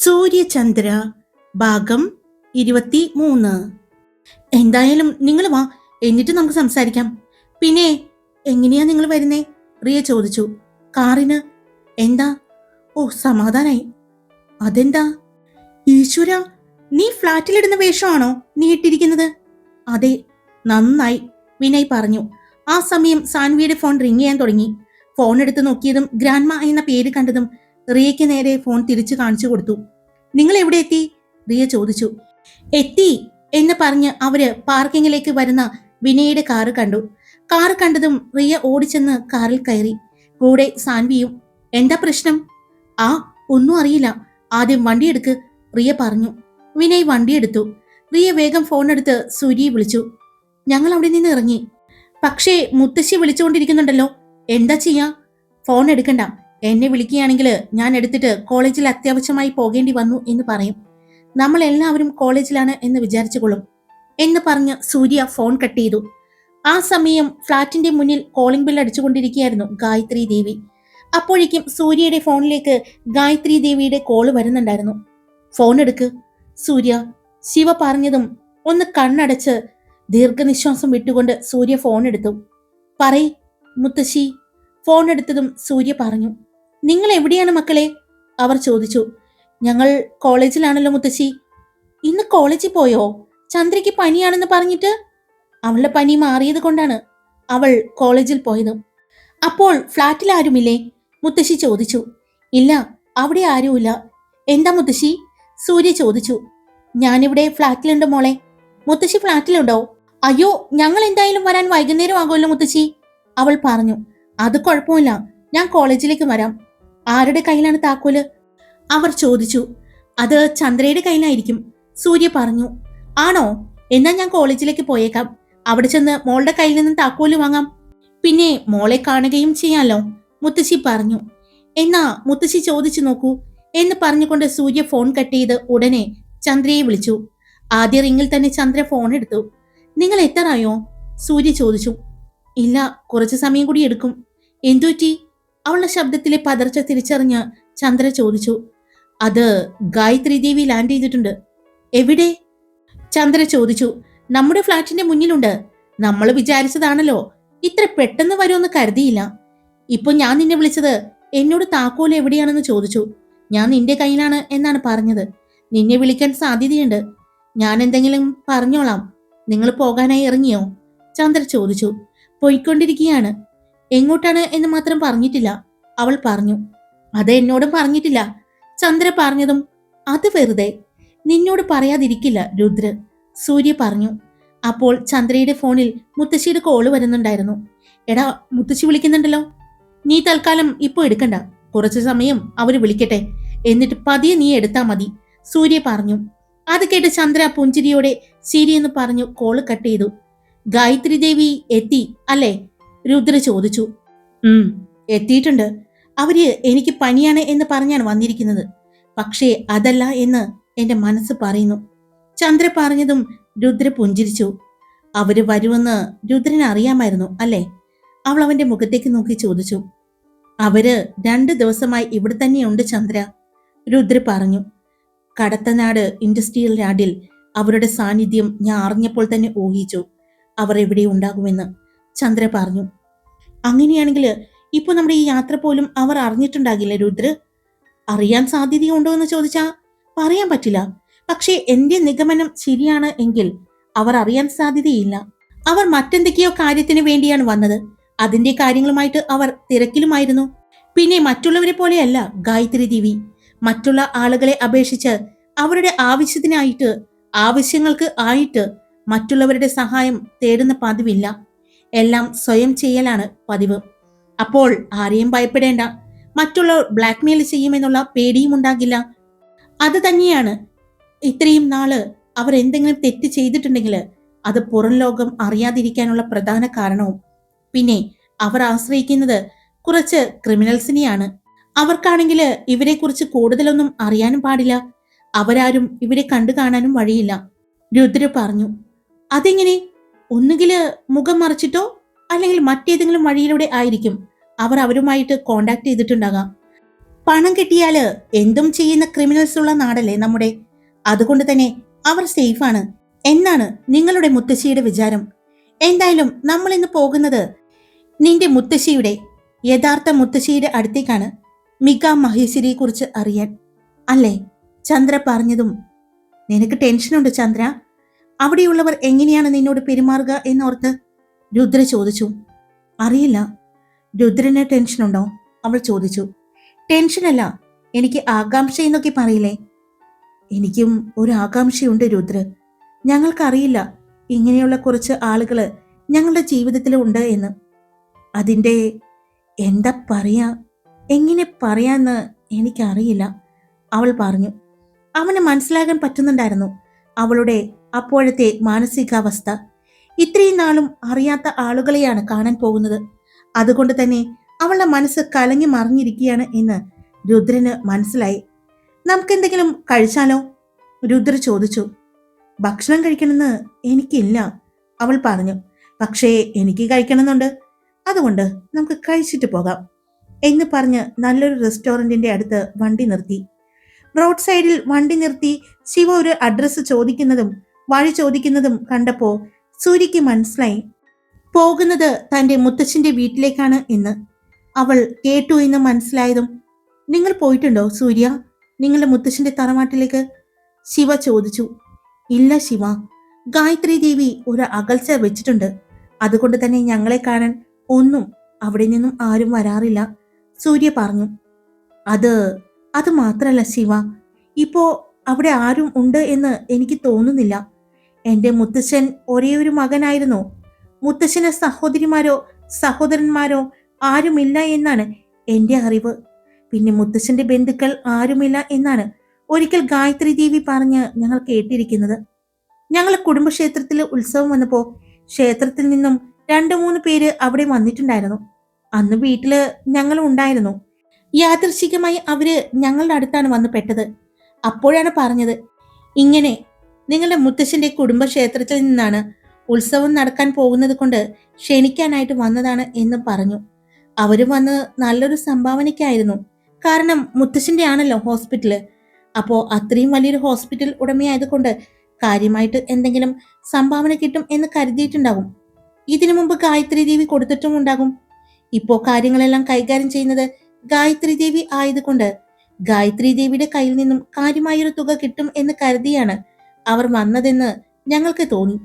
സൂര്യചന്ദ്ര ഭാഗം ഇരുപത്തി മൂന്ന് എന്തായാലും നിങ്ങൾ വാ എന്നിട്ട് നമുക്ക് സംസാരിക്കാം. പിന്നെ എങ്ങനെയാ നിങ്ങൾ വരുന്നേ? റിയ ചോദിച്ചു. കാറിന്. എന്താ? ഓ സമാധാനായി. അതെന്താ? ഈശ്വര നീ ഫ്ലാറ്റിലിടുന്ന വേഷമാണോ നീ ഇട്ടിരിക്കുന്നത്? അതെ നന്നായി വിനയ് പറഞ്ഞു. ആ സമയം സാൻവിയുടെ ഫോൺ റിങ് ചെയ്യാൻ തുടങ്ങി. ഫോൺ എടുത്ത് നോക്കിയതും ഗ്രാൻമ എന്ന പേര് കണ്ടതും റിയയ്ക്ക് നേരെ ഫോൺ തിരിച്ചു കാണിച്ചു കൊടുത്തു. നിങ്ങൾ എവിടെ എത്തി? റിയ ചോദിച്ചു. എത്തി എന്ന് പറഞ്ഞ് അവർ പാർക്കിങ്ങിലേക്ക് വരുന്ന വിനയുടെ കാറ് കണ്ടു. കാറ് കണ്ടതും റിയ ഓടിച്ചെന്ന് കാറിൽ കയറി. കൂടെ സാൻവിയും എന്താ പ്രശ്നം? ആ ഒന്നും അറിയില്ല. ആദ്യം വണ്ടിയെടുക്ക് റിയ പറഞ്ഞു. വിനയ് വണ്ടിയെടുത്തു റിയ വേഗം ഫോൺ എടുത്ത് സൂര്യയെ വിളിച്ചു. ഞങ്ങൾ അവിടെ നിന്ന് ഇറങ്ങി. പക്ഷേ മുത്തശ്ശി വിളിച്ചുകൊണ്ടിരിക്കുന്നുണ്ടല്ലോ. എന്താ ചെയ്യാ? ഫോൺ എടുക്കണ്ട. എന്നെ വിളിക്കുകയാണെങ്കിൽ ഞാൻ എടുത്തിട്ട് കോളേജിൽ അത്യാവശ്യമായി പോകേണ്ടി വന്നു എന്ന് പറയും. നമ്മൾ എല്ലാവരും കോളേജിലാണ് എന്ന് വിചാരിച്ചുകൊള്ളും. എന്ന് പറഞ്ഞ് സൂര്യ ഫോൺ കട്ട് ചെയ്തു. ആ സമയം ഫ്ളാറ്റിന്റെ മുന്നിൽ കോളിംഗ് ബിൽ അടിച്ചുകൊണ്ടിരിക്കുകയായിരുന്നു ഗായത്രി ദേവി. അപ്പോഴേക്കും സൂര്യയുടെ ഫോണിലേക്ക് ഗായത്രി ദേവിയുടെ കോൾ വരുന്നുണ്ടായിരുന്നു. ഫോൺ എടുക്ക്. സൂര്യ ശിവ പറഞ്ഞതും ഒന്ന് കണ്ണടച്ച് ദീർഘനിശ്വാസം വിട്ടുകൊണ്ട് സൂര്യ ഫോൺ എടുത്തു. പറയ് മുത്തശ്ശി. ഫോൺ എടുത്തതും സൂര്യ പറഞ്ഞു. നിങ്ങൾ എവിടെയാണ് മക്കളെ? അവർ ചോദിച്ചു. ഞങ്ങൾ കോളേജിലാണല്ലോ മുത്തശ്ശി. ഇന്ന് കോളേജിൽ പോയോ? ചന്ദ്രയ്ക്ക് പനിയാണെന്ന് പറഞ്ഞിട്ട്? അവളുടെ പനി മാറിയത് കൊണ്ടാണ് അവൾ കോളേജിൽ പോയത്. അപ്പോൾ ഫ്ലാറ്റിൽ ആരുമില്ലേ? മുത്തശ്ശി ചോദിച്ചു. ഇല്ല അവിടെ ആരുമില്ല. എന്താ മുത്തശ്ശി? സൂര്യ ചോദിച്ചു. ഞാനിവിടെ ഫ്ലാറ്റിലുണ്ട് മോളെ. മുത്തശ്ശി ഫ്ലാറ്റിലുണ്ടോ? അയ്യോ ഞങ്ങൾ എന്തായാലും വരാൻ വൈകുന്നേരം ആകുമല്ലോ മുത്തശ്ശി. അവൾ പറഞ്ഞു. അത് കുഴപ്പമില്ല. ഞാൻ കോളേജിലേക്ക് വരാം. ആരുടെ കയ്യിലാണ് താക്കോൽ? അവർ ചോദിച്ചു. അത് ചന്ദ്രയുടെ കയ്യിലായിരിക്കും. സൂര്യ പറഞ്ഞു ആണോ? എന്നാ ഞാൻ കോളേജിലേക്ക് പോയേക്കാം. അവിടെ ചെന്ന് മോളുടെ കയ്യിൽ നിന്ന് താക്കോൽ വാങ്ങാം. പിന്നെ മോളെ കാണുകയും ചെയ്യാമല്ലോ മുത്തശ്ശി പറഞ്ഞു. എന്നാ മുത്തശ്ശി ചോദിച്ചു നോക്കൂ എന്ന് പറഞ്ഞുകൊണ്ട് സൂര്യ ഫോൺ കട്ട് ചെയ്ത് ഉടനെ ചന്ദ്രയെ വിളിച്ചു. ആദ്യ റിങ്ങിൽ തന്നെ ചന്ദ്ര ഫോൺ എടുത്തു. നിങ്ങൾ എത്തറായോ സൂര്യ ചോദിച്ചു. ഇല്ല കുറച്ച് സമയം കൂടി എടുക്കും. എന്തുപറ്റി? അവളുടെ ശബ്ദത്തിലെ പതർച്ച തിരിച്ചറിഞ്ഞ് ചന്ദ്ര ചോദിച്ചു അത് ഗായത്രി ദേവി ലാൻഡ് ചെയ്തിട്ടുണ്ട്. എവിടെ? ചന്ദ്ര ചോദിച്ചു നമ്മുടെ ഫ്ലാറ്റിന്റെ മുന്നിലുണ്ട്. നമ്മൾ വിചാരിച്ചതാണല്ലോ ഇത്ര പെട്ടെന്ന് വരുമെന്ന് കരുതിയില്ല. ഇപ്പൊ ഞാൻ നിന്നെ വിളിച്ചത് എന്നോട് താക്കോൽ എവിടെയാണെന്ന് ചോദിച്ചു. ഞാൻ നിന്റെ കയ്യിലാണ് എന്നാണ് പറഞ്ഞത്. നിന്നെ വിളിക്കാൻ സാധ്യതയുണ്ട്. ഞാൻ എന്തെങ്കിലും പറഞ്ഞോളാം. നിങ്ങൾ പോകാനായി ഇറങ്ങിയോ? ചന്ദ്ര ചോദിച്ചു പോയിക്കൊണ്ടിരിക്കുകയാണ്. എങ്ങോട്ടാണ് എന്ന് മാത്രം പറഞ്ഞിട്ടില്ല അവൾ പറഞ്ഞു. അത് എന്നോടും പറഞ്ഞിട്ടില്ല ചന്ദ്ര പറഞ്ഞതും. അത് വെറുതെ. നിന്നോട് പറയാതിരിക്കില്ല രുദ്ര സൂര്യ പറഞ്ഞു. അപ്പോൾ ചന്ദ്രയുടെ ഫോണിൽ മുത്തശ്ശിയുടെ കോൾ വരുന്നുണ്ടായിരുന്നു. എടാ മുത്തശ്ശി വിളിക്കുന്നുണ്ടല്ലോ. നീ തൽക്കാലം ഇപ്പൊ എടുക്കണ്ട. കുറച്ചു സമയം അവർ വിളിക്കട്ടെ. എന്നിട്ട് പതിയെ നീ എടുത്താ മതി സൂര്യ പറഞ്ഞു. അത് കേട്ട് ചന്ദ്ര പുഞ്ചിരിയോടെ ശരിയെന്ന് പറഞ്ഞു കോൾ കട്ട് ചെയ്തു. ഗായത്രി ദേവി എത്തി അല്ലേ? രുദ്ര ചോദിച്ചു. ഉം എത്തിയിട്ടുണ്ട്. അവർ എനിക്ക് പനിയാണ് എന്ന് പറഞ്ഞാണ് വന്നിരിക്കുന്നത്. പക്ഷേ അതല്ല എന്ന് എന്റെ മനസ്സ് പറയുന്നു. ചന്ദ്ര പറഞ്ഞതും രുദ്ര പുഞ്ചിരിച്ചു. അവർ വരുമെന്ന് രുദ്രന് അറിയാമായിരുന്നു അല്ലേ? അവൾ അവന്റെ മുഖത്തേക്ക് നോക്കി ചോദിച്ചു. അവർ രണ്ടു ദിവസമായി ഇവിടെ തന്നെയുണ്ട് ചന്ദ്ര. രുദ്ര പറഞ്ഞു. കടത്തനാട് ഇൻഡസ്ട്രിയൽ യാർഡിൽ അവരുടെ സാന്നിധ്യം ഞാൻ അറിഞ്ഞപ്പോൾ തന്നെ ഊഹിച്ചു. അവർ എവിടെ ഉണ്ടാകുമെന്ന്. ചന്ദ്ര പറഞ്ഞു. അങ്ങനെയാണെങ്കിൽ ഇപ്പൊ നമ്മുടെ ഈ യാത്ര പോലും അവർ അറിഞ്ഞിട്ടുണ്ടാകില്ല രുദ്ര. അറിയാൻ സാധ്യതയുണ്ടോ എന്ന് ചോദിച്ചാ പറയാൻ പറ്റില്ല. പക്ഷേ എന്റെ നിഗമനം ശരിയാണ് എങ്കിൽ അവർ അറിയാൻ സാധ്യതയില്ല. അവർ മറ്റെന്തൊക്കെയോ കാര്യത്തിന് വേണ്ടിയാണ് വന്നത്. അതിന്റെ കാര്യങ്ങളുമായിട്ട് അവർ തിരക്കിലുമായിരുന്നു. പിന്നെ മറ്റുള്ളവരെ പോലെയല്ല ഗായത്രി ദേവി. മറ്റുള്ള ആളുകളെ അപേക്ഷിച്ച് അവരുടെ ആവശ്യത്തിനായിട്ട് ആവശ്യങ്ങൾക്ക് ആയിട്ട് മറ്റുള്ളവരുടെ സഹായം തേടുന്ന പതിവില്ല. എല്ലാം സ്വയം ചെയ്യലാണ് പതിവ്. അപ്പോൾ ആരെയും ഭയപ്പെടേണ്ട. മറ്റുള്ളവർ ബ്ലാക്ക്മെയിൽ ചെയ്യുമെന്നുള്ള പേടിയും ഉണ്ടാകില്ല. അത് തന്നെയാണ് ഇത്രയും നാൾ അവർ എന്തെങ്കിലും തെറ്റ് ചെയ്തിട്ടുണ്ടെങ്കിൽ അത് പുറം ലോകം അറിയാതിരിക്കാനുള്ള പ്രധാന കാരണവും. പിന്നെ അവർ ആശ്രയിക്കുന്നത് കുറച്ച് ക്രിമിനൽസിനെയാണ്. അവർക്കാണെങ്കിൽ ഇവരെക്കുറിച്ച് കൂടുതലൊന്നും അറിയാനും പാടില്ല. അവരാരും ഇവരെ കണ്ടു കാണാനും വഴിയില്ല. രുദ്ര പറഞ്ഞു അതെങ്ങനെ ഒന്നുകിൽ മുഖം മറിച്ചിട്ടോ അല്ലെങ്കിൽ മറ്റേതെങ്കിലും വഴിയിലൂടെ ആയിരിക്കും അവർ അവരുമായിട്ട് കോണ്ടാക്ട് ചെയ്തിട്ടുണ്ടാകാം. പണം കിട്ടിയാൽ എന്തും ചെയ്യുന്ന ക്രിമിനൽസ് ഉള്ള നാടല്ലേ നമ്മുടെ? അതുകൊണ്ട് തന്നെ അവർ സേഫാണ് എന്നാണ് നിങ്ങളുടെ മുത്തശ്ശിയുടെ വിചാരം. എന്തായാലും നമ്മൾ ഇന്ന് പോകുന്നത് നിന്റെ മുത്തശ്ശിയുടെ യഥാർത്ഥ മുത്തശ്ശിയുടെ അടുത്തേക്കാണ്. മിക മഹേശ്വരിയെ കുറിച്ച് അറിയാൻ. അല്ലേ? ചന്ദ്ര പറഞ്ഞതും. നിനക്ക് ടെൻഷനുണ്ട് ചന്ദ്ര? അവിടെയുള്ളവർ എങ്ങനെയാണ് നിന്നോട് പെരുമാറുക എന്നോർത്ത് രുദ്ര ചോദിച്ചു. അറിയില്ല. രുദ്രന് ടെൻഷനുണ്ടോ അവൾ ചോദിച്ചു. ടെൻഷനല്ല എനിക്ക് ആകാംക്ഷ എന്നൊക്കെ പറയില്ലേ? എനിക്കും ഒരു ആകാംക്ഷയുണ്ട് രുദ്ര. ഞങ്ങൾക്കറിയില്ല. ഇങ്ങനെയുള്ള കുറച്ച് ആളുകൾ ഞങ്ങളുടെ ജീവിതത്തിൽ ഉണ്ട് എന്ന്. അതിന്റെ എന്താ പറയാ? എങ്ങനെ പറയാന്ന് എനിക്കറിയില്ല. അവൾ പറഞ്ഞു. അവന് മനസ്സിലാകാൻ പറ്റുന്നുണ്ടായിരുന്നു. അവളുടെ അപ്പോഴത്തെ മാനസികാവസ്ഥ. ഇത്രയും നാളും അറിയാത്ത ആളുകളെയാണ് കാണാൻ പോകുന്നത്. അതുകൊണ്ട് തന്നെ അവളുടെ മനസ്സ് കലങ്ങി മറിഞ്ഞിരിക്കുകയാണ് എന്ന് രുദ്രന് മനസ്സിലായി. നമുക്കെന്തെങ്കിലും കഴിച്ചാലോ? രുദ്ര ചോദിച്ചു. ഭക്ഷണം കഴിക്കണമെന്ന് എനിക്കില്ല അവൾ പറഞ്ഞു. പക്ഷേ എനിക്ക് കഴിക്കണമെന്നുണ്ട്. അതുകൊണ്ട് നമുക്ക് കഴിച്ചിട്ട് പോകാം എന്ന് പറഞ്ഞ് നല്ലൊരു റെസ്റ്റോറന്റിന്റെ അടുത്ത് വണ്ടി നിർത്തി. റോഡ് സൈഡിൽ വണ്ടി നിർത്തി ശിവ ഒരു അഡ്രസ്സ് ചോദിക്കുന്നതും വഴി ചോദിക്കുന്നതും കണ്ടപ്പോ സൂര്യക്ക് മനസ്സിലായി. പോകുന്നത് തന്റെ മുത്തച്ഛന്റെ വീട്ടിലേക്കാണ് എന്ന്. അവൾ കേട്ടു എന്ന് മനസ്സിലായതും നിങ്ങൾ പോയിട്ടുണ്ടോ സൂര്യ? നിങ്ങളുടെ മുത്തച്ഛന്റെ തറവാട്ടിലേക്ക്? ശിവ ചോദിച്ചു. ഇല്ല ശിവ. ഗായത്രി ദേവി ഒരു അകൽച്ച വെച്ചിട്ടുണ്ട്. അതുകൊണ്ട് തന്നെ ഞങ്ങളെ കാണാൻ ഒന്നും അവിടെ നിന്നും ആരും വരാറില്ല സൂര്യ പറഞ്ഞു. അത് അത് മാത്രല്ല ശിവ. ഇപ്പോ അവിടെ ആരും ഉണ്ട് എന്ന് എനിക്ക് തോന്നുന്നില്ല. എന്റെ മുത്തച്ഛൻ ഒരേ ഒരു മകനായിരുന്നു. മുത്തച്ഛന് സഹോദരിമാരോ സഹോദരന്മാരോ ആരുമില്ല എന്നാണ് എന്റെ അറിവ്. പിന്നെ മുത്തച്ഛന്റെ ബന്ധുക്കൾ ആരുമില്ല എന്നാണ് ഒരിക്കൽ ഗായത്രി ദേവി പറഞ്ഞ് ഞങ്ങൾ കേട്ടിരിക്കുന്നത്. ഞങ്ങൾ കുടുംബക്ഷേത്രത്തിൽ ഉത്സവം വന്നപ്പോൾ ക്ഷേത്രത്തിൽ നിന്നും രണ്ടു മൂന്ന് പേര് അവിടെ വന്നിട്ടുണ്ടായിരുന്നു. അന്ന് വീട്ടിൽ ഞങ്ങളും ഉണ്ടായിരുന്നു. യാദൃശികമായി അവർ ഞങ്ങളുടെ അടുത്താണ് വന്ന് പെട്ടത്. അപ്പോഴാണ് പറഞ്ഞത് ഇങ്ങനെ നിങ്ങളുടെ മുത്തശ്ശന്റെ കുടുംബക്ഷേത്രത്തിൽ നിന്നാണ് ഉത്സവം നടക്കാൻ പോകുന്നത് കൊണ്ട് ക്ഷണിക്കാനായിട്ട് വന്നതാണ് എന്ന് പറഞ്ഞു. അവർ വന്നത് നല്ലൊരു സംഭാവനയ്ക്കായിരുന്നു. കാരണം മുത്തശ്ശന്റെ ആണല്ലോ ഹോസ്പിറ്റൽ അപ്പോ അത്രയും വലിയൊരു ഹോസ്പിറ്റൽ ഉടമയായതുകൊണ്ട് കാര്യമായിട്ട് എന്തെങ്കിലും സംഭാവന കിട്ടും എന്ന് കരുതിയിട്ടുണ്ടാകും ഇതിനു മുമ്പ് ഗായത്രി ദേവി കൊടുത്തിട്ടും ഉണ്ടാകും. ഇപ്പോ കാര്യങ്ങളെല്ലാം കൈകാര്യം ചെയ്യുന്നത് ഗായത്രി ദേവി ആയതുകൊണ്ട് ഗായത്രി ദേവിയുടെ കയ്യിൽ നിന്നും കാര്യമായൊരു തുക കിട്ടും എന്ന് കരുതിയാണ് അവർ വന്നതെന്ന് ഞങ്ങൾക്ക് തോന്നി.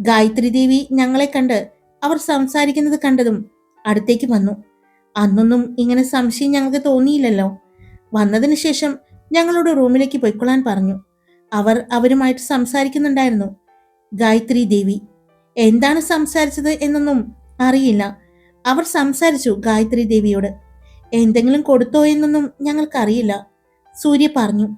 ഗായത്രി ദേവി ഞങ്ങളെ കണ്ട് അവർ സംസാരിക്കുന്നത് കണ്ടതും അടുത്തേക്ക് വന്നു. അന്നൊന്നും ഇങ്ങനെ സംശയം ഞങ്ങൾക്ക് തോന്നിയില്ലല്ലോ. വന്നതിന് ശേഷം ഞങ്ങളുടെ റൂമിലേക്ക് പൊയ്ക്കൊള്ളാൻ പറഞ്ഞു. അവർ അവരുമായിട്ട് സംസാരിക്കുന്നുണ്ടായിരുന്നു. ഗായത്രി ദേവി എന്താണ് സംസാരിച്ചത് എന്നൊന്നും അറിയില്ല. അവർ സംസാരിച്ചു ഗായത്രി ദേവിയോട്. എന്തെങ്കിലും കൊടുത്തോ എന്നൊന്നും ഞങ്ങൾക്കറിയില്ല സൂര്യ പറഞ്ഞു.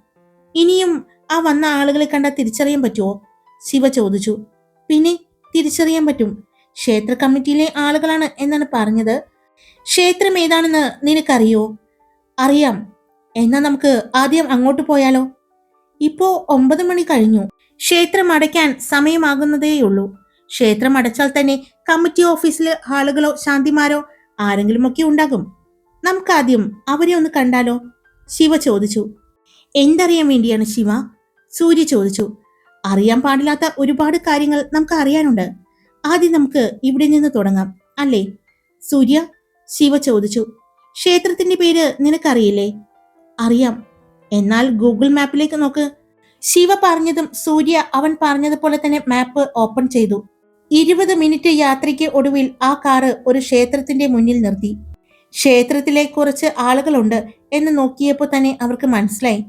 ഇനിയും ആ വന്ന ആളുകളെ കണ്ടാൽ തിരിച്ചറിയാൻ പറ്റുമോ ശിവ ചോദിച്ചു. പിന്നെ തിരിച്ചറിയാൻ പറ്റും. ക്ഷേത്ര കമ്മിറ്റിയിലെ ആളുകളാണ് എന്നാണ് പറഞ്ഞത്. ക്ഷേത്രം ഏതാണെന്ന് നിനക്കറിയോ? അറിയാം. എന്നാ നമുക്ക് ആദ്യം അങ്ങോട്ട് പോയാലോ? ഇപ്പോ ഒമ്പത് മണി കഴിഞ്ഞു. ക്ഷേത്രം അടയ്ക്കാൻ സമയമാകുന്നതേയുള്ളൂ. ക്ഷേത്രം അടച്ചാൽ തന്നെ കമ്മിറ്റി ഓഫീസിൽ ആളുകളോ ശാന്തിമാരോ ആരെങ്കിലുമൊക്കെ ഉണ്ടാകും. നമുക്കാദ്യം അവരെ ഒന്ന് കണ്ടാലോ? ശിവ ചോദിച്ചു. എന്തറിയാൻ വേണ്ടിയാണ് ശിവ? സൂര്യ ചോദിച്ചു അറിയാൻ പാടില്ലാത്ത ഒരുപാട് കാര്യങ്ങൾ നമുക്ക് അറിയാനുണ്ട്. ആദ്യം നമുക്ക് ഇവിടെ നിന്ന് തുടങ്ങാം അല്ലേ? സൂര്യ ശിവ ചോദിച്ചു ക്ഷേത്രത്തിന്റെ പേര് നിനക്കറിയില്ലേ? അറിയാം. എന്നാൽ ഗൂഗിൾ മാപ്പിലേക്ക് നോക്ക്. ശിവ പറഞ്ഞതും സൂര്യ അവൻ പറഞ്ഞതുപോലെ തന്നെ മാപ്പ് ഓപ്പൺ ചെയ്തു. ഇരുപത് മിനിറ്റ് യാത്രയ്ക്ക് ഒടുവിൽ ആ കാറ് ഒരു ക്ഷേത്രത്തിന്റെ മുന്നിൽ നിർത്തി. ക്ഷേത്രത്തിലെ കുറച്ച് ആളുകളുണ്ട് എന്ന് നോക്കിയപ്പോൾ തന്നെ അവർക്ക് മനസ്സിലായി.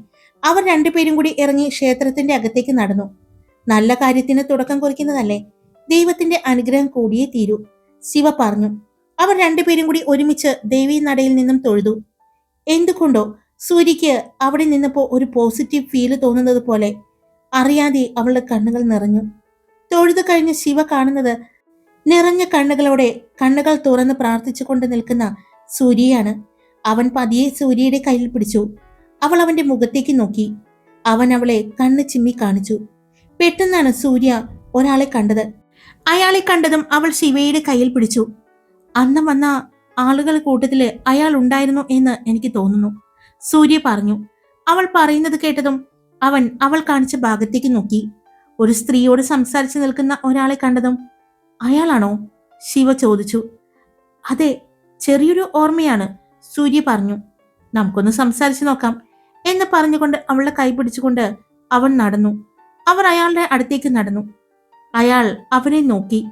അവർ രണ്ടുപേരും കൂടി ഇറങ്ങി ക്ഷേത്രത്തിന്റെ അകത്തേക്ക് നടന്നു. നല്ല കാര്യത്തിന് തുടക്കം കുറിക്കുന്നതല്ലേ? ദൈവത്തിന്റെ അനുഗ്രഹം കൂടിയേ തീരൂ. ശിവ പറഞ്ഞു അവർ രണ്ടുപേരും കൂടി ഒരുമിച്ച് ദേവീ നടയിൽ നിന്നും തൊഴുതു. എന്തുകൊണ്ടോ സൂര്യക്ക് അവിടെ നിന്നപ്പോ ഒരു പോസിറ്റീവ് ഫീൽ തോന്നുന്നത് പോലെ. അറിയാതെ അവളുടെ കണ്ണുകൾ നിറഞ്ഞു. തൊഴുതു കഴിഞ്ഞ് ശിവ കാണുന്നത് നിറഞ്ഞ കണ്ണുകളോടെ കണ്ണുകൾ തുറന്ന് പ്രാർത്ഥിച്ചുകൊണ്ട് നിൽക്കുന്ന സൂര്യയാണ്. അവൻ പതിയെ സൂര്യയുടെ കയ്യിൽ പിടിച്ചു. അവൾ അവന്റെ മുഖത്തേക്ക് നോക്കി. അവൻ അവളെ കണ്ണ് ചിമ്മി കാണിച്ചു. പെട്ടെന്നാണ് സൂര്യ ഒരാളെ കണ്ടത്. അയാളെ കണ്ടതും അവൾ ശിവയുടെ കയ്യിൽ പിടിച്ചു. അന്ന് വന്ന ആളുകൾ കൂട്ടത്തിൽ അയാൾ ഉണ്ടായിരുന്നു എന്ന് എനിക്ക് തോന്നുന്നു. സൂര്യ പറഞ്ഞു. അവൾ പറയുന്നത് കേട്ടതും അവൻ അവൾ കാണിച്ച ഭാഗത്തേക്ക് നോക്കി. ഒരു സ്ത്രീയോട് സംസാരിച്ചു നിൽക്കുന്ന ഒരാളെ കണ്ടതും അയാളാണോ? ശിവ ചോദിച്ചു. അതെ ചെറിയൊരു ഓർമ്മയാണ് സൂര്യ പറഞ്ഞു. നമുക്കൊന്ന് സംസാരിച്ചു നോക്കാം. എന്ന് പറഞ്ഞുകൊണ്ട് അവളുടെ കൈ പിടിച്ചുകൊണ്ട് അവൻ നടന്നു. അവർ അയാളുടെ അടുത്തേക്ക് നടന്നു. അയാൾ അവനെ നോക്കി.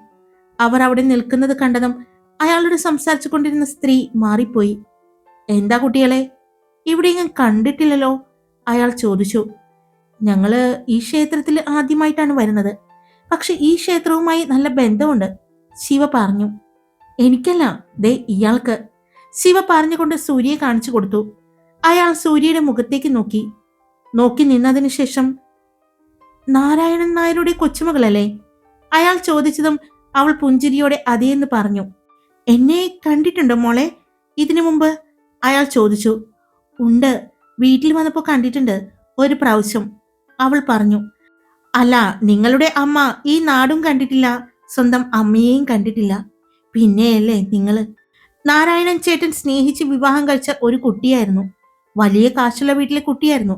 അവർ അവിടെ നിൽക്കുന്നത് കണ്ടതും അയാളോട് സംസാരിച്ചു കൊണ്ടിരുന്ന സ്ത്രീ മാറിപ്പോയി. എന്താ കുട്ടികളെ? ഇവിടെ ഞാൻ കണ്ടിട്ടില്ലല്ലോ? അയാൾ ചോദിച്ചു. ഞങ്ങൾ ഈ ക്ഷേത്രത്തിൽ ആദ്യമായിട്ടാണ് വരുന്നത്. പക്ഷെ ഈ ക്ഷേത്രവുമായി നല്ല ബന്ധമുണ്ട് ശിവ പറഞ്ഞു. എനിക്കല്ല ദേ ഇയാൾക്ക്. ശിവ പറഞ്ഞുകൊണ്ട് സൂര്യയെ കാണിച്ചു കൊടുത്തു. അയാൾ സൂര്യയുടെ മുഖത്തേക്ക് നോക്കി. നോക്കി നിന്നതിനു ശേഷം നാരായണൻ നായരുടെ കൊച്ചുമകളല്ലേ? അയാൾ ചോദിച്ചതും അവൾ പുഞ്ചിരിയോടെ അതേന്ന് പറഞ്ഞു. എന്നെ കണ്ടിട്ടുണ്ടോ മോളെ? ഇതിനു മുമ്പ് അയാൾ ചോദിച്ചു. ഉണ്ട്. വീട്ടിൽ വന്നപ്പോൾ കണ്ടിട്ടുണ്ട്. ഒരു പ്രാവശ്യം. അവൾ പറഞ്ഞു. അല്ല നിങ്ങളുടെ അമ്മ ഈ നാടും കണ്ടിട്ടില്ല. സ്വന്തം അമ്മയെയും കണ്ടിട്ടില്ല. പിന്നെയല്ലേ നിങ്ങൾ നാരായണൻ ചേട്ടൻ സ്നേഹിച്ച് വിവാഹം കഴിച്ച ഒരു കുട്ടിയായിരുന്നു. വലിയ കാശുള്ള വീട്ടിലെ കുട്ടിയായിരുന്നു.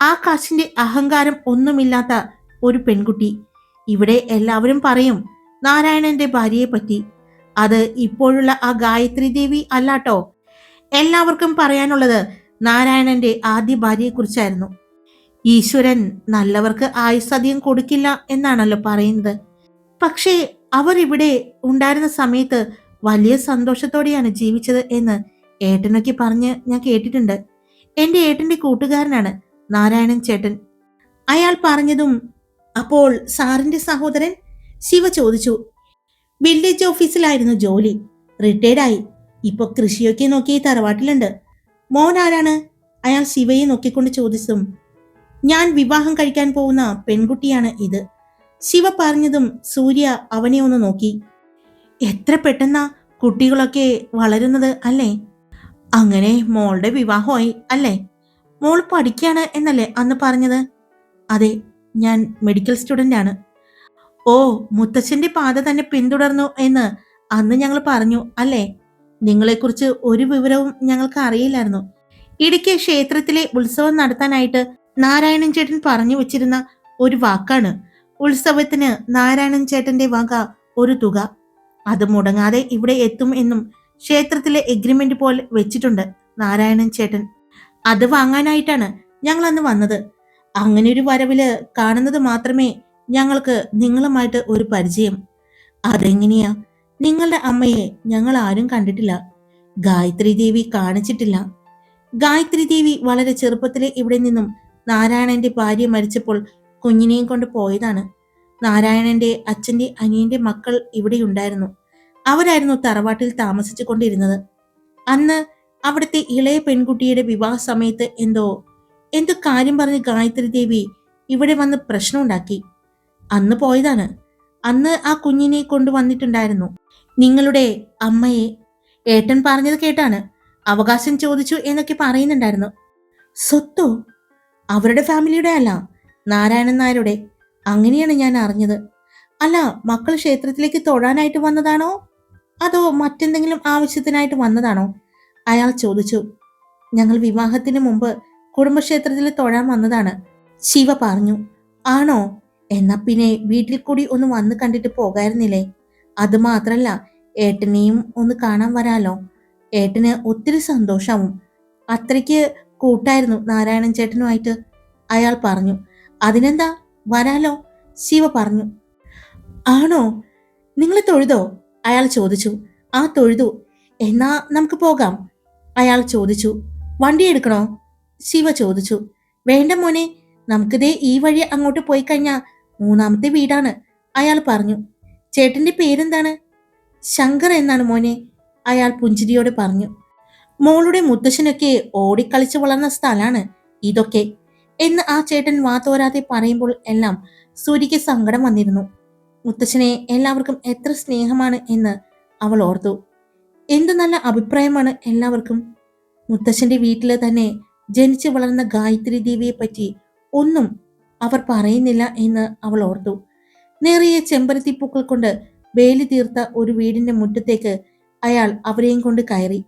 ആ കാശിന്റെ അഹങ്കാരം ഒന്നുമില്ലാത്ത ഒരു പെൺകുട്ടി. ഇവിടെ എല്ലാവരും പറയും നാരായണന്റെ ഭാര്യയെ പറ്റി അത് ഇപ്പോഴുള്ള ആ ഗായത്രി ദേവി അല്ലാട്ടോ. എല്ലാവർക്കും പറയാനുള്ളത് നാരായണന്റെ ആദ്യ ഭാര്യയെക്കുറിച്ചായിരുന്നു. ഈശ്വരൻ നല്ലവർക്ക് ആയുസ് അധികം കൊടുക്കില്ല എന്നാണല്ലോ പറയുന്നത്. പക്ഷേ അവർ ഇവിടെ ഉണ്ടായിരുന്ന സമയത്ത് വലിയ സന്തോഷത്തോടെയാണ് ജീവിച്ചത് എന്ന് ഏട്ടനൊക്കെ പറഞ്ഞ് ഞാൻ കേട്ടിട്ടുണ്ട്. എന്റെ ഏട്ടന്റെ കൂട്ടുകാരനാണ് നാരായണൻ ചേട്ടൻ. അയാൾ പറഞ്ഞതും അപ്പോൾ സാറിന്റെ സഹോദരൻ ശിവ ചോദിച്ചു വില്ലേജ് ഓഫീസിലായിരുന്നു ജോലി. റിട്ടയർഡായി ഇപ്പൊ കൃഷിയൊക്കെ നോക്കി തറവാട്ടിലുണ്ട്. മോൻ ആരാണ്? അയാൾ ശിവയെ നോക്കിക്കൊണ്ട് ചോദിച്ചതും ഞാൻ വിവാഹം കഴിക്കാൻ പോകുന്ന പെൺകുട്ടിയാണ് ഇത്. ശിവ പറഞ്ഞതും സൂര്യ അവനെ ഒന്ന് നോക്കി എത്ര പെട്ടെന്നാ കുട്ടികളൊക്കെ വളരുന്നത് അല്ലേ? അങ്ങനെ മോളുടെ വിവാഹമായി അല്ലേ? മോൾ പഠിക്കാണ് എന്നല്ലേ അന്ന് പറഞ്ഞത്? അതെ ഞാൻ മെഡിക്കൽ സ്റ്റുഡന്റ് ആണ്. ഓ മുത്തശ്ശന്റെ പാത തന്നെ പിന്തുടർന്നു എന്ന് അന്ന് ഞങ്ങൾ പറഞ്ഞു അല്ലേ? നിങ്ങളെക്കുറിച്ച് ഒരു വിവരവും ഞങ്ങൾക്ക് അറിയില്ലായിരുന്നു. ഇടയ്ക്ക് ക്ഷേത്രത്തിലെ ഉത്സവം നടത്താനായിട്ട് നാരായണൻ ചേട്ടൻ പറഞ്ഞു വെച്ചിരുന്ന ഒരു വാക്കാണ്. ഉത്സവത്തിന് നാരായണൻ ചേട്ടന്റെ വക ഒരു തുക. അത് മുടങ്ങാതെ ഇവിടെ എത്തും എന്നും ക്ഷേത്രത്തിലെ എഗ്രിമെന്റ് പോലെ വെച്ചിട്ടുണ്ട് നാരായണൻ ചേട്ടൻ. അത് വാങ്ങാനായിട്ടാണ് ഞങ്ങൾ അന്ന് വന്നത്. അങ്ങനെ ഒരു വരവിൽ കാണുന്നത് മാത്രമേ ഞങ്ങൾക്ക് നിങ്ങളുമായിട്ട് ഒരു പരിചയം. അതെങ്ങനെയാ? നിങ്ങളുടെ അമ്മയെ ഞങ്ങൾ ആരും കണ്ടിട്ടില്ല. ഗായത്രി ദേവി കാണിച്ചിട്ടില്ല. ഗായത്രി ദേവി വളരെ ചെറുപ്പത്തിലെ ഇവിടെ നിന്നും നാരായണന്റെ ഭാര്യ മരിച്ചപ്പോൾ കുഞ്ഞിനെയും കൊണ്ട് പോയതാണ്. നാരായണന്റെ അച്ഛന്റെ അനിയന്റെ മക്കൾ ഇവിടെ ഉണ്ടായിരുന്നു. അവരായിരുന്നു തറവാട്ടിൽ താമസിച്ചു കൊണ്ടിരുന്നത് അന്ന് അവിടുത്തെ ഇളയ പെൺകുട്ടിയുടെ വിവാഹ സമയത്ത് എന്തോ എന്തോ കാര്യം പറഞ്ഞ് ഗായത്രി ദേവി ഇവിടെ വന്ന് പ്രശ്നമുണ്ടാക്കി. അന്ന് പോയതാണ്. അന്ന് ആ കുഞ്ഞിനെ കൊണ്ടുവന്നിട്ടുണ്ടായിരുന്നു നിങ്ങളുടെ അമ്മയെ ഏട്ടൻ പറഞ്ഞത് കേട്ടാണ്. അവകാശം ചോദിച്ചു എന്നൊക്കെ പറയുന്നുണ്ടായിരുന്നു. സ്വത്തോ? അവരുടെ ഫാമിലിയുടെ അല്ല നാരായണൻ നായരുടെ. അങ്ങനെയാണ് ഞാൻ അറിഞ്ഞത്. അല്ല മക്കൾ ക്ഷേത്രത്തിലേക്ക് തൊഴാനായിട്ട് വന്നതാണോ? അതോ മറ്റെന്തെങ്കിലും ആവശ്യത്തിനായിട്ട് വന്നതാണോ? അയാൾ ചോദിച്ചു. ഞങ്ങൾ വിവാഹത്തിന് മുമ്പ് കുടുംബക്ഷേത്രത്തിൽ തൊഴാൻ വന്നതാണ്. ശിവ പറഞ്ഞു ആണോ? എന്നാ പിന്നെ വീട്ടിൽ കൂടി ഒന്ന് വന്ന് കണ്ടിട്ട് പോകായിരുന്നില്ലേ? അത് മാത്രല്ല ഏട്ടനെയും ഒന്ന് കാണാൻ വരാലോ. ഏട്ടന് ഒത്തിരി സന്തോഷാവും. അത്രയ്ക്ക് കൂട്ടായിരുന്നു നാരായണൻ ചേട്ടനുമായിട്ട്. അയാൾ പറഞ്ഞു അതിനെന്താ? വരാലോ. ശിവ പറഞ്ഞു ആണോ? നിങ്ങൾ തൊഴുതോ? അയാൾ ചോദിച്ചു ആ തൊഴുതു എന്നാ നമുക്ക് പോകാം? അയാൾ ചോദിച്ചു വണ്ടി എടുക്കണോ? ശിവ ചോദിച്ചു വേണ്ട മോനെ നമുക്കിതേ ഈ വഴി അങ്ങോട്ട് പോയി കഴിഞ്ഞാൽ മൂന്നാമത്തെ വീടാണ്. അയാൾ പറഞ്ഞു ചേട്ടന്റെ പേരെന്താണ്? ശങ്കർ എന്നാണ് മോനെ അയാൾ പുഞ്ചിരിയോട് പറഞ്ഞു മോളുടെ മുത്തശ്ശനൊക്കെ ഓടിക്കളിച്ച് വളർന്ന സ്ഥലമാണ് ഇതൊക്കെ എന്ന് ആ ചേട്ടൻ വാ തോരാതെ പറയുമ്പോൾ എല്ലാം സൂര്യക്ക് സങ്കടം വന്നിരുന്നു. മുത്തശ്ശനെ എല്ലാവർക്കും എത്ര സ്നേഹമാണ് എന്ന് അവൾ ഓർത്തു. എന്ത് നല്ല അഭിപ്രായമാണ് എല്ലാവർക്കും. മുത്തശ്ശന്റെ വീട്ടിൽ തന്നെ ജനിച്ചു വളർന്ന ഗായത്രി ദേവിയെ പറ്റി ഒന്നും അവർ പറയുന്നില്ല എന്ന് അവൾ ഓർത്തു. നേറിയ ചെമ്പരത്തിപ്പൂക്കൾ കൊണ്ട് വേലി തീർത്ത ഒരു വീടിന്റെ മുറ്റത്തേക്ക് അയാൾ അവരെയും കൊണ്ട് കയറി.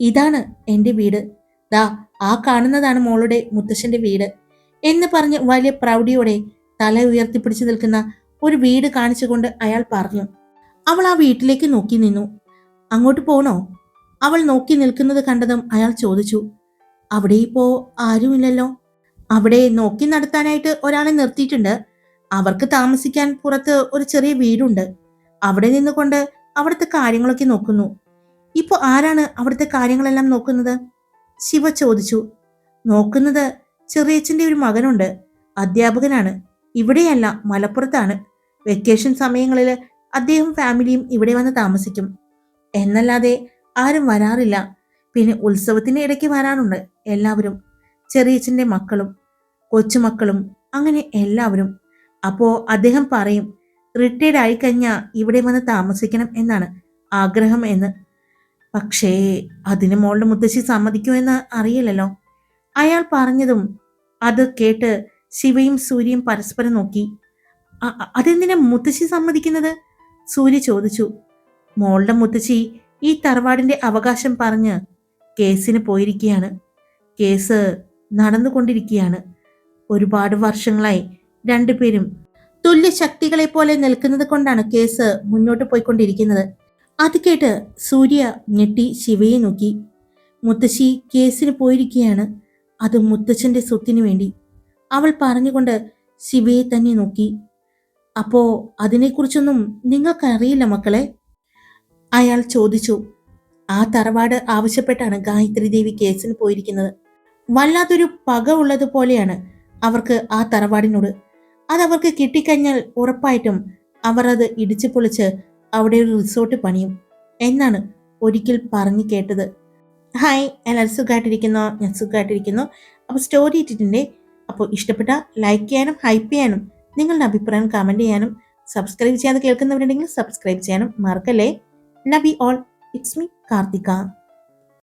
ഇതാണ് എന്റെ വീട്. ദാ ആ കാണുന്നതാണ് മോളുടെ മുത്തശ്ശന്റെ വീട് എന്ന് പറഞ്ഞ് വലിയ പ്രൗഢിയോടെ തല ഉയർത്തിപ്പിടിച്ചു നിൽക്കുന്ന ഒരു വീട് കാണിച്ചുകൊണ്ട് അയാൾ പറഞ്ഞു അവൾ ആ വീട്ടിലേക്ക് നോക്കി നിന്നു. അങ്ങോട്ട് പോണോ? അവൾ നോക്കി നിൽക്കുന്നത് കണ്ടതും അയാൾ ചോദിച്ചു അവിടെ ഇപ്പോ ആരുമില്ലല്ലോ? അവിടെ നോക്കി നടത്താനായിട്ട് ഒരാളെ നിർത്തിയിട്ടുണ്ട്. അവർക്ക് താമസിക്കാൻ പുറത്ത് ഒരു ചെറിയ വീടുണ്ട്. അവിടെ നിന്നുകൊണ്ട് അവിടുത്തെ കാര്യങ്ങളൊക്കെ നോക്കുന്നു. ഇപ്പൊ ആരാണ് അവിടുത്തെ കാര്യങ്ങളെല്ലാം നോക്കുന്നത്? ശിവ ചോദിച്ചു നോക്കുന്നത് ചെറിയച്ഛന്റെ ഒരു മകനുണ്ട്. അധ്യാപകനാണ്. ഇവിടെയല്ല മലപ്പുറത്താണ്. വെക്കേഷൻ സമയങ്ങളിൽ അദ്ദേഹം ഫാമിലിയും ഇവിടെ വന്ന് താമസിക്കും. എന്നല്ലാതെ ആരും വരാറില്ല. പിന്നെ ഉത്സവത്തിന് ഇടയ്ക്ക് വരാറുണ്ട് എല്ലാവരും. ചെറിയച്ഛന്റെ മക്കളും കൊച്ചുമക്കളും അങ്ങനെ എല്ലാവരും. അപ്പോൾ അദ്ദേഹം പറയും റിട്ടയർഡ് ആയി കഴിഞ്ഞാൽ ഇവിടെ വന്ന് താമസിക്കണം എന്നാണ് ആഗ്രഹം എന്ന്. പക്ഷേ അതിന് മോളുടെ മുത്തശ്ശി സമ്മതിക്കുമെന്ന് അറിയില്ലല്ലോ. അയാൾ പറഞ്ഞതും അത് കേട്ട് ശിവയും സൂര്യയും പരസ്പരം നോക്കി. "അ- അ- അതെന്തിനാ മുത്തശ്ശി സമ്മതിക്കുന്നത്? സൂര്യ ചോദിച്ചു. മോളുടെ മുത്തശ്ശി ഈ തറവാടിന്റെ അവകാശം പറഞ്ഞ് കേസിന് പോയിരിക്കുകയാണ്. കേസ് നടന്നുകൊണ്ടിരിക്കുകയാണ്. ഒരുപാട് വർഷങ്ങളായി രണ്ടുപേരും തുല്യ ശക്തികളെ പോലെ നിൽക്കുന്നത് കൊണ്ടാണ് കേസ് മുന്നോട്ട് പോയിക്കൊണ്ടിരിക്കുന്നത്. അത് കേട്ട് സൂര്യ ഞെട്ടി ശിവയെ നോക്കി. മുത്തശ്ശി കേസിന് പോയിരിക്കുകയാണ്. അത് മുത്തച്ഛന്റെ സ്വത്തിനു വേണ്ടി. അവൾ പറഞ്ഞുകൊണ്ട് ശിവയെ തന്നെ നോക്കി. അപ്പോ അതിനെക്കുറിച്ചൊന്നും നിങ്ങൾക്കറിയില്ല മക്കളെ? അയാൾ ചോദിച്ചു. ആ തറവാട് ആവശ്യപ്പെട്ടാണ് ഗായത്രി ദേവി കേസിന് പോയിരിക്കുന്നത്. വല്ലാത്തൊരു പക ഉള്ളതുപോലെയാണ് അവർക്ക് ആ തറവാടിനോട്. അതവർക്ക് കിട്ടിക്കഴിഞ്ഞാൽ ഉറപ്പായിട്ടും അവർ അത് ഇടിച്ചു പൊളിച്ച് അവിടെ ഒരു റിസോർട്ട് പണിയും എന്നാണ് ഒരിക്കൽ പറഞ്ഞു കേട്ടത്. ഹായ് എല്ലാവരും സുഖമായിട്ടിരിക്കുന്നു? ഞാൻ സുഖമായിട്ടിരിക്കുന്നു. അപ്പോൾ സ്റ്റോറി ഇട്ടിട്ടുണ്ട്. അപ്പോൾ ഇഷ്ടപ്പെട്ട ലൈക്ക് ചെയ്യാനും ഹൈപ്പ് ചെയ്യാനും നിങ്ങളുടെ അഭിപ്രായം കമന്റ് ചെയ്യാനും സബ്സ്ക്രൈബ് ചെയ്യാതെ കേൾക്കുന്നവരുണ്ടെങ്കിൽ സബ്സ്ക്രൈബ് ചെയ്യാനും മറക്കല്ലേ. നബി ഓൾ ഇറ്റ്സ് മീ കാർത്തിക.